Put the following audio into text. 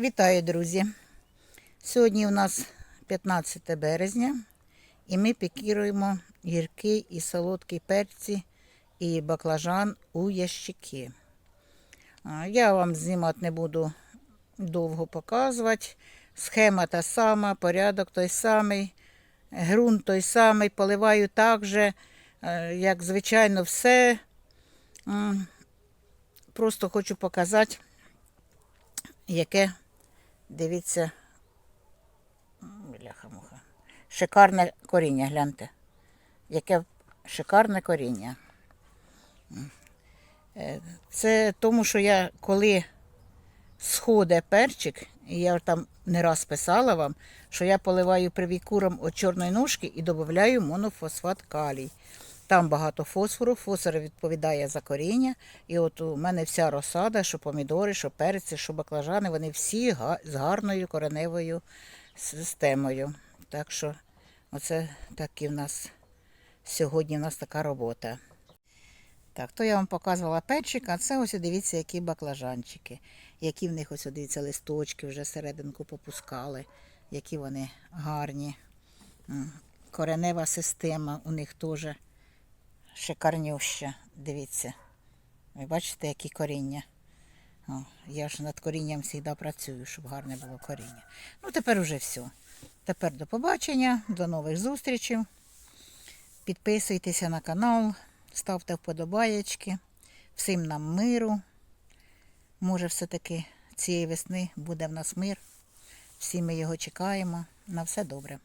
Вітаю, друзі! Сьогодні у нас 15 березня і ми пікіруємо гіркий і солодкий перці і баклажан у ящики. Я вам знімати не буду довго показувати. Схема та сама, порядок той самий, ґрунт той самий, поливаю так же, е, як звичайно, все. Просто хочу показати, яке, дивіться, бляха-муха, шикарне коріння, гляньте. Яке шикарне коріння. Е, Це тому, що я коли сходить перчик, і я там не раз писала вам, що я поливаю привікуром від чорної ножки і додаю монофосфат калій. Там багато фосфору, фосфор відповідає за коріння. І от у мене вся розсада, що помідори, що перці, що баклажани, вони всі з гарною кореневою системою. Так що оце такі в нас сьогодні в нас така робота. Так, то я вам показувала перчик, а це ось дивіться, які баклажанчики. Які в них ось дивіться листочки вже серединку попускали, які вони гарні. Коренева система у них теж шикарнюща. Дивіться. Ви бачите, які коріння. О, я ж над корінням завжди працюю, щоб гарне було коріння. Ну, тепер уже все. Тепер до побачення, до нових зустрічей. Підписуйтеся на канал, ставте вподобаєчки. Всім нам миру. Може, все-таки цієї весни буде в нас мир. Всі ми його чекаємо. На все добре.